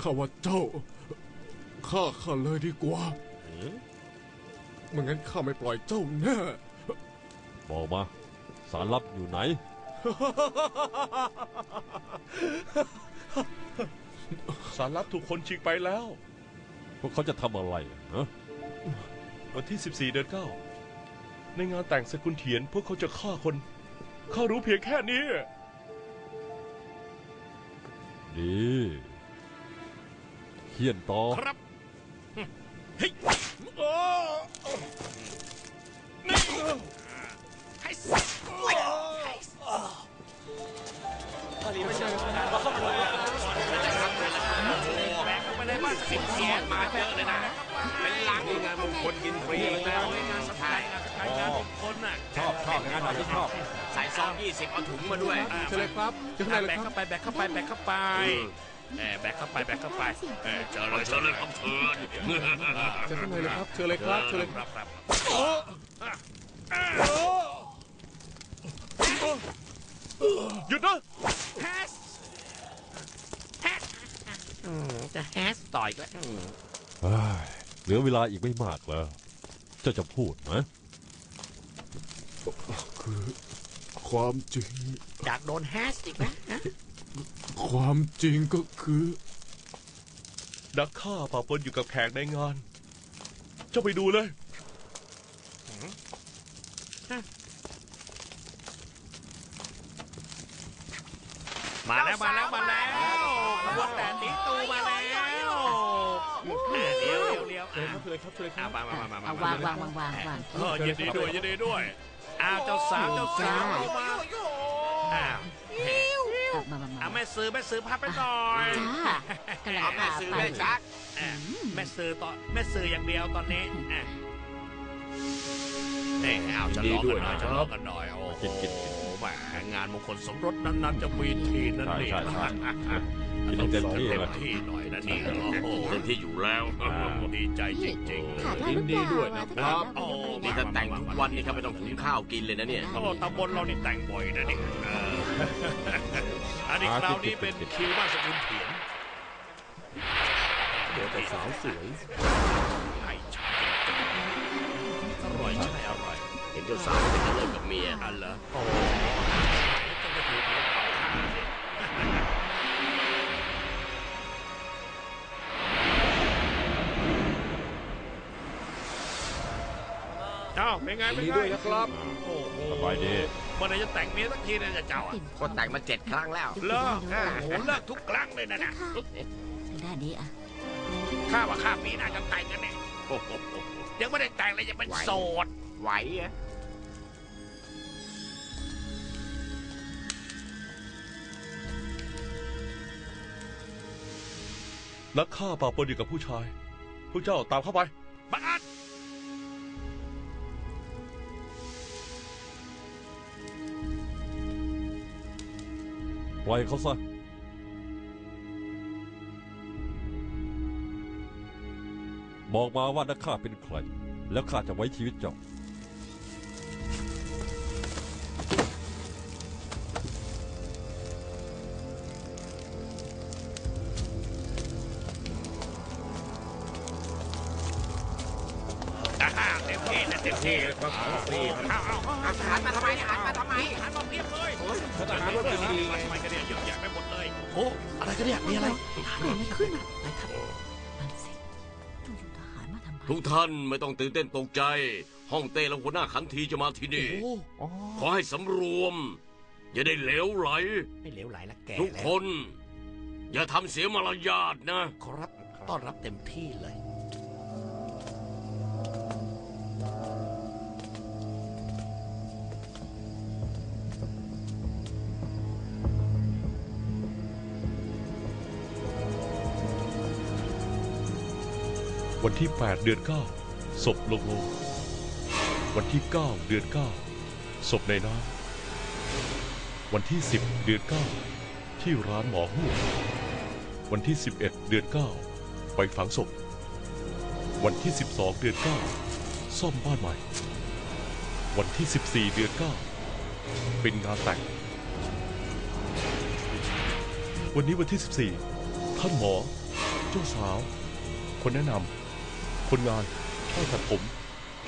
ข้าว่าเจ้าฆ่าข้าเลยดีกว่าไม่งั้นข้าไม่ปล่อยเจ้าแน่บอกมา สารลับอยู่ไหน สารลับถูกคนชิงไปแล้ว พวกเขาจะทำอะไรฮะวันที่ 14 เดือนเก้าในงานแต่งสกุลเทียนพวกเขาจะฆ่าคน ข้ารู้เพียงแค่นี้ ดีเขียนต่อครับแบ ซองยี่สิบเอาถุงมาด้วยเชิญเลยครับเชิญข้างในแบเลยกครัเข้าบไปแบกเข้าไปแบกเข้าไปเออแบกเข้าไปแบกเข้าไปเออเจอเลยเจอเลยครับเชิญเชิญข้างในเลยครับเชิญเลยครับเชิญเลยครับครับครับหยุดนะแฮสแฮสอืมจะแฮสต่อยก็เฮ้ยเหลือเวลาอีกไม่มากแล้ว เจ้าจะพูดไหมคือ ความจริง อยากโดนแฮสอีกนะฮะความจริงก็คือ นักฆ่าป่าปนอยู่กับแขกในงาน เจ้าไปดูเลย มาแล้วมาแล้วมาแล้วขบวนแต่ตีตูมาแล้วเดี๋ยว เดี๋ยวเดี๋ยวเชิญครับเชิญเลยครับเชิญเลยคอะรับมามามามาเอามาวางวางวางวางวาง เออยินดีด้วยยินดีด้วยอ้าวเจ้าสาวเจ้าสาวเอามาอ้าวเอามามามาเอาแม่ซื้อแม่ซื้อพับไปหน่อยจ้ากำลังพาไปอะแม่ซื้อตอนแม่ซื้ออย่างเดียวตอนนี้อะนี่เอาจะร้องกันหน่อยจะร้องกันหน่อยโอ้โหแหมงานมงคลสมรสนั้นๆจะมีทีนั่นใช่นี่ ใช่ใช่กิน ต้องให้เต็มเต็มที่เลยที่หน่อยนะนี่โอ้โหเต็มที่อยู่แล้วดีใจจริงๆเลยถ่ายภาพหรือเปล่าอะถ้าถ่ายภาพโอ้นี่ถ้าแต่งทุกวันนี่ครับไม่ต้องหุงข้าวกินเลยนะเนี่ยโอ้ตำบลเรานี่แต่งบ่อยนะนี่เอออันนี้คราวนี้เป็นคิวบ้านสกุลเถียนเดี๋ยวแต่สาวสวยไอ้ชาจริงๆอร่อยใช่อร่อย เห็นเจ้าสาวเป็นจะเลิกกับเมียอันเหรอโอ้ เอ้าเป็นไงเป็นดีไงด้วยนะครับโอ้โหสบายดีเมื่อไหรจะแต่งเมียสักทีเนี่ยจะเจ้าอะก็แต่งมาเจ็ดครั้งแล้ว เลิกโอ้โหเลิกทุกครั้งเลยนะนะทางด้านนี้อะข้าว่าข้าปีหน้าจะแต่งกันเนี่ยโอ้โหยังไม่ได้แต่งเลยยังเป็นโสดไหวอะนักฆ่าป่าปนอยู่กับผู้ชายพวกเจ้าตามเข้าไปบังอาจ ปล่อยเขาซะ บอกมาว่านักฆ่าเป็นใคร แล้วข้าจะไว้ชีวิตเจ้าอ่าฮะเต็มที่นะเต็มที่ก็ขอฟรีเอาเอาเอาอาหารมาทำไมอาหารมาทำไม หันมาเพียบเลยทหารว่าเป็นดีทำไมกันเนี่ยเยอะแยะไปหมดเลยโอ้อะไรกันเนี่ยมีอะไรเกิดอะไรขึ้นอะไปครับนั่นสิจู่ๆทหารมาทำไมทุกท่านไม่ต้องตื่นเต้นตกใจ ห้องเต้และหัวหน้าขันทีจะมาที่นี่ขอให้สำรวม อย่าได้เหลวไหลไม่เหลวไหลละแกทุกแล้วคน อย่าทำเสียมารยาทนะ ครับต้อนรับเต็มที่เลย วันที่ 8 เดือน 9 ศพลงโลงวันที่ 9 เดือน 9 ศพในน้ำวันที่ 10 เดือน 9 ที่ร้านหมอหู้วันที่ 11 เดือน 9 ไปฝังศพ วันที่ 12 เดือน 9 ซ่อมบ้านใหม่ วันที่ 14 เดือน 9 เป็นงานแต่ง วันนี้วันที่ 14 ท่านหมอ เจ้าสาว คนแนะนำ คนงานช่างตัดผม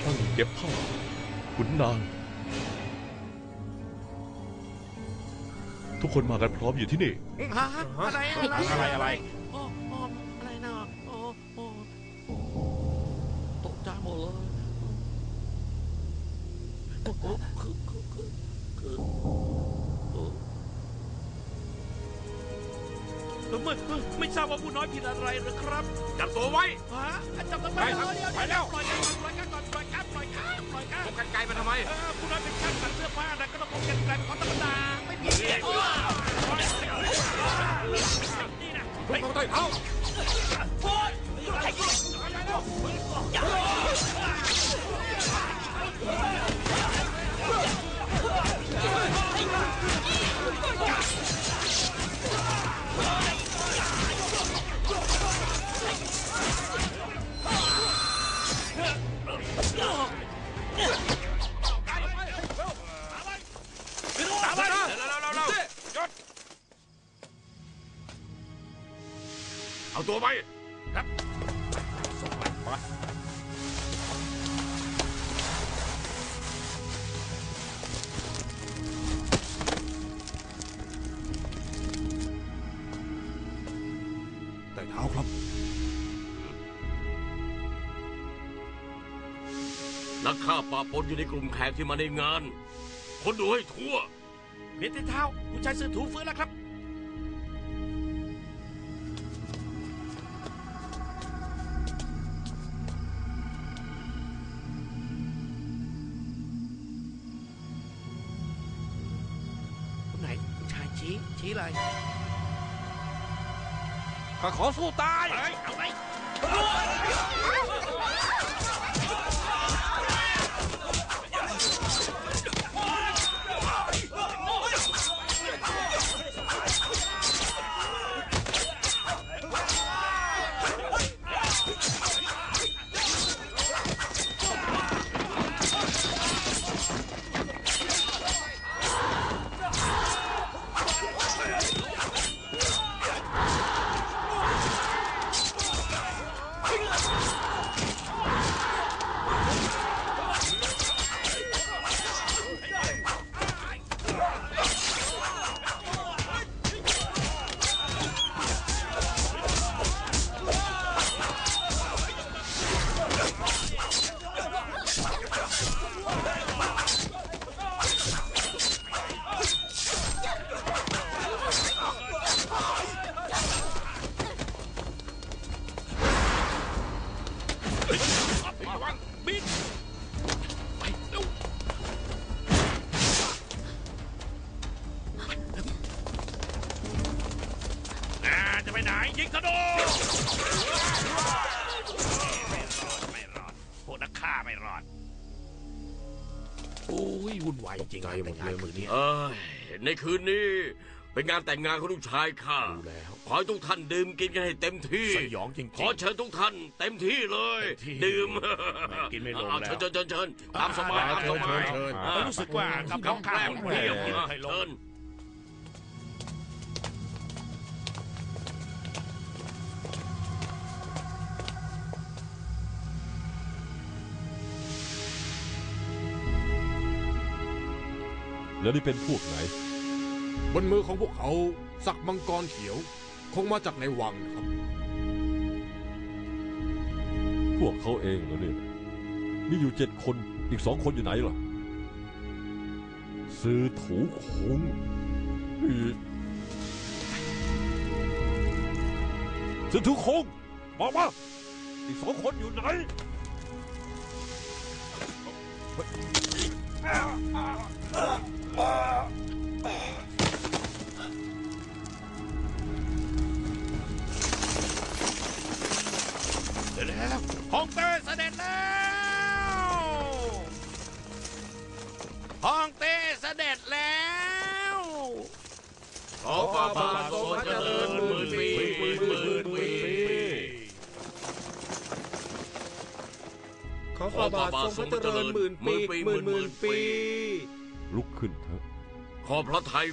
ช่างเย็บผ้าขุนนาง ทุกคนมากันพร้อมอยู่ที่นี่ ฮะอะไรอะไรอะไรอะไร โอ้โอ้อะไรนะโอ้โอ้โอ้ตกใจหมดเลยโอ้โอ้คือคือคือคือโอ้ ไม่ไม่ทราบว่าผู้น้อยผิดอะไรหรือครับจับตัวไว้ฮะจำทำไมไปครับเดี๋ยวไปแล้วปล่อยกันก่อนปล่อยกันก่อนปล่อยกันปล่อยกันปล่อยกันพกกันไกลมาทำไมเออผู้น้อยเป็นช่างตัดเสื้อผ้านะก็ต้องพกกันไกลเป็นของธรรมดาไม่มีโอ้นี่นะพวกเขาใต้เท้า เอาตัวไปส่งไปไปใต้เท้าครับ นักฆ่าปะปนอยู่ในกลุ่มแขกที่มาในงาน คนดูให้ทั่ว เพียนที่เท้าคุณชายซื้อถูฟื้นแล้วครับ ชายชี้ชี้เลยข้าขอสู้ตายเฮ้ยเอาไง ระวังบินไปเร็วอ่าจะไปไหนยิงธนูไม่รอดไม่รอดพวกนักฆ่าไม่รอดโอ้ยวุ่นวายจริงๆใจหมดเลยมือเนี้เอ้ยในคืนนี้ เป็นงานแต่งงานของลูกชายข้าดูแล้ว ขอให้ทุกท่านดื่มกินกันให้เต็มที่ สยองจริงๆ ขอเชิญทุกท่านเต็มที่เลย เต็มที่ดื่มไม่กินไม่ลงเอาแล้วเชิญเชิญเชิญตามสบายตามสบายเชิญ อ่า รู้สึกว่ากับน้องข้าวแกล้มหมดเยี่ยมกินอะให้ลเชิงญแล้วนี่เป็นพวกไหน บนมือของพวกเขาสักมังกรเขียว คงมาจากในวังครับ พวกเขาเองเหรอเนี่ย มีอยู่เจ็ดคน อีกสองคนอยู่ไหนล่ะ ซื้อถูคงซื้อถูคงบอกมา อีกสองคนอยู่ไหน ฮ่องเต้เสด็จแล้วขอฝ่าบาททรงเจริญหมื่นปีหมื่นหมื่นปีขอฝ่าบาททรงพระเจริญหมื่นปีหมื่นหมื่นปี ลุกขึ้นเถอะ ขอพระไทย